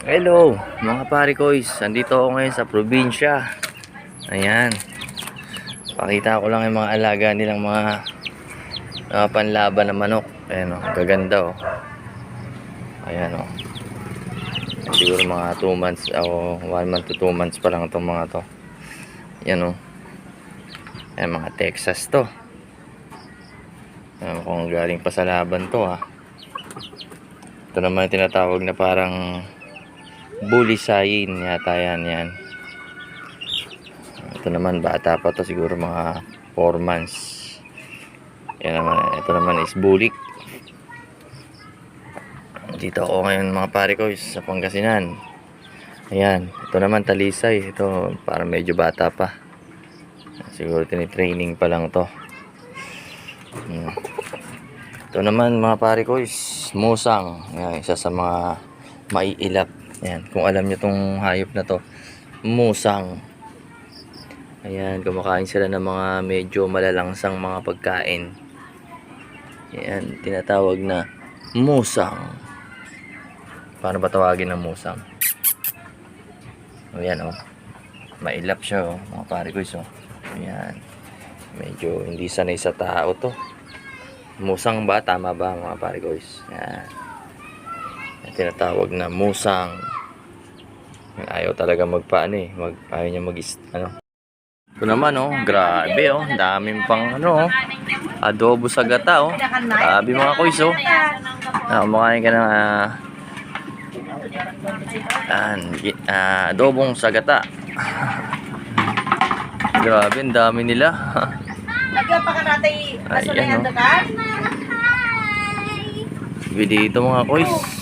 Hello, mga pare koys. Andito ako ngayon sa probinsya. Ayan. Pakita ko lang yung mga alaga nilang mga mga panlaban na manok. Ayan o, gaganda o. Ayan o. Siguro mga 2 months o 1 month to 2 months pa lang itong mga to. Ayan o. Ayan mga Texas to. Ayan, kung galing pa sa laban to ha. Ito naman tinatawag na parang bulisayin yata yan yan. Ito naman bata pa to siguro mga 4 months. Yan naman ito naman is bulik. Dito ako ngayon mga pare ko sa Pangasinan. Ayan ito naman talisay. Ito para medyo bata pa. Siguro tinitraining pa lang to. Hmm. ito naman mga pare ko is musang. Ayan, isa sa mga maiilap Ayan, kung alam nyo tong hayop na to, musang. Ayan, kumakain sila ng mga medyo malalangsang mga pagkain. Ayan, tinatawag na musang. Paano ba tawagin ng musang? Ayan, oh. Mailap siya, oh. Mga pare ko, oh. Ayan. Medyo hindi sanay sa tao to. Musang ba? Tama ba, mga pare ko? Ayan yung tinatawag na musang. Ayaw talaga magpaano eh mag, ayaw niya mag ano. Ito naman oh grabe oh daming pang ano oh adobo sa gata oh. Grabe mga kuys oh. Ah, kumakain ka ng ah, ah, ah, adobong sa gata. Grabe ang dami nila. Lagyan pa ka natin Ayan, kasulayan no? ka? Sabi dito mga kuys